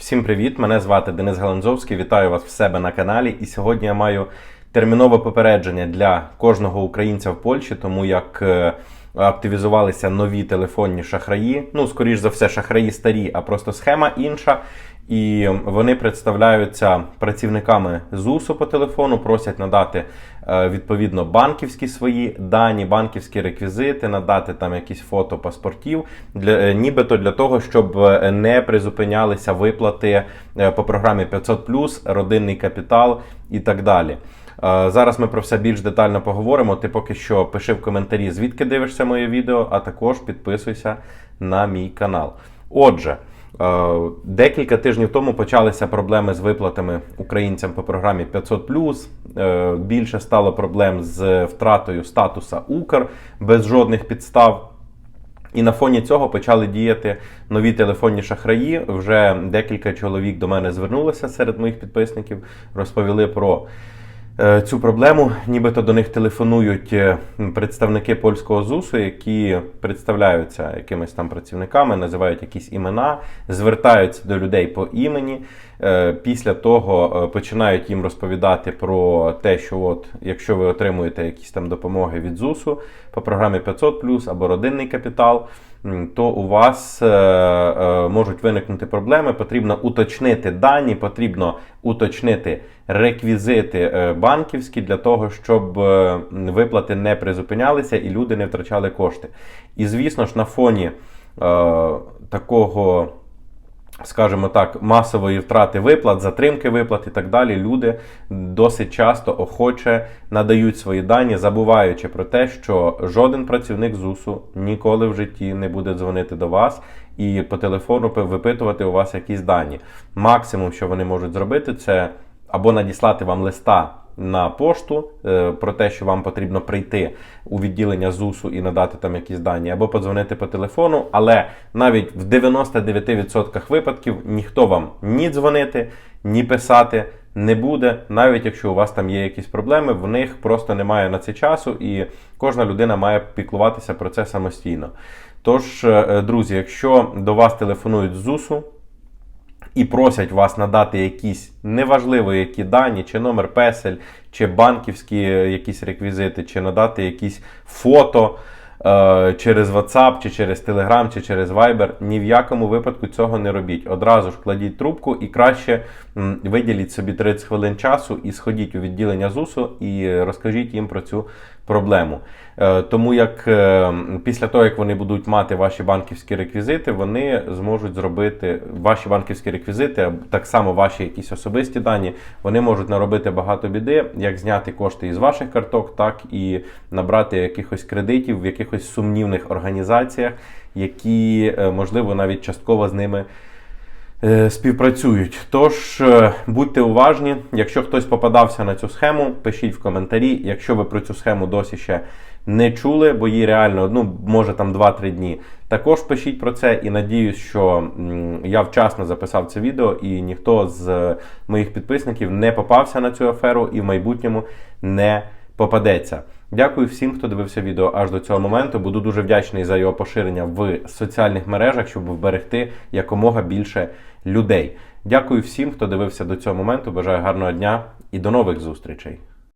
Всім привіт! Мене звати Денис Галанзовський. Вітаю вас в себе на каналі. І сьогодні я маю термінове попередження для кожного українця в Польщі, тому як е, активізувалися нові телефонні шахраї. Ну, скоріш за все, шахраї старі, а просто схема інша. І вони представляються працівниками ЗУСу по телефону, просять надати е, відповідно банківські свої дані, банківські реквізити, надати там якісь фото паспортів, для, е, нібито для того, щоб е, не призупинялися виплати по програмі 500 родинний капітал і так далі. Зараз ми про все більш детально поговоримо. Ти поки що пиши в коментарі, звідки дивишся моє відео, а також підписуйся на мій канал. Отже. Е, Декілька тижнів тому почалися проблеми з виплатами українцям по програмі 500 Е, Більше стало проблем з втратою статуса Укр без жодних підстав. І на фоні цього почали діяти нові телефонні шахраї. Вже декілька чоловік до мене звернулося серед моїх підписників, розповіли про цю проблему. Нібито до них телефонують е, представники польського ЗУСу, які представляються якимись там працівниками, називають якісь імена, звертаються до людей по імені. Е, Після того е, починають їм розповідати про те, що от якщо ви отримуєте якісь там допомоги від ЗУСу по програмі 500 або родинний капітал, то у вас е, е, можуть виникнути проблеми. Потрібно уточнити дані, потрібно уточнити реквізити е, банківські для того, щоб виплати не призупинялися і люди не втрачали кошти. І звісно ж, на фоні такого скажімо так, масової втрати виплат, затримки виплат і так далі, люди досить часто охоче надають свої дані, забуваючи про те, що жоден працівник ЗУСу ніколи в житті не буде дзвонити до вас і по телефону випитувати у вас якісь дані. Максимум, що вони можуть зробити, це або надіслати вам листа на пошту е, про те, що вам потрібно прийти у відділення ЗУСу і надати там якісь дані, або подзвонити по телефону. Але навіть в 99% випадків ніхто вам ні дзвонити, ні писати не буде, навіть якщо у вас там є якісь проблеми, в них просто немає на це часу, і кожна людина має піклуватися про це самостійно. Тож, е, друзі, якщо до вас телефонують з ЗУСу, і просять вас надати якісь неважливо які дані, чи номер песель, чи банківські е, якісь реквізити, чи надати якісь фото е, через WhatsApp, чи через Telegram, чи через Viber. Ні в якому випадку цього не робіть. Одразу ж кладіть трубку і краще виділіть собі 30 хвилин часу і сходіть у відділення ЗУСу і розкажіть їм про цю проблему. Е, Тому як е, після того, як вони будуть мати ваші банківські реквізити, вони зможуть зробити ваші банківські реквізити, так само ваші якісь особисті дані, вони можуть наробити багато біди, як зняти кошти із ваших карток, так і набрати якихось кредитів в якихось сумнівних організаціях, які е, можливо навіть частково з ними. Е, Співпрацюють. Тож е, будьте уважні. Якщо хтось попадався на цю схему, пишіть в коментарі. Якщо ви про цю схему досі ще не чули, бо її реально ну може там 2-3 дні. Також пишіть про це і надіюсь, що я вчасно записав це відео, і ніхто з моїх підписників не попався на цю аферу і в майбутньому не попадеться. Дякую всім, хто дивився відео аж до цього моменту. Буду дуже вдячний за його поширення в соціальних мережах, щоб вберегти якомога більше людей. Дякую всім, хто дивився до цього моменту. Бажаю гарного дня і до нових зустрічей.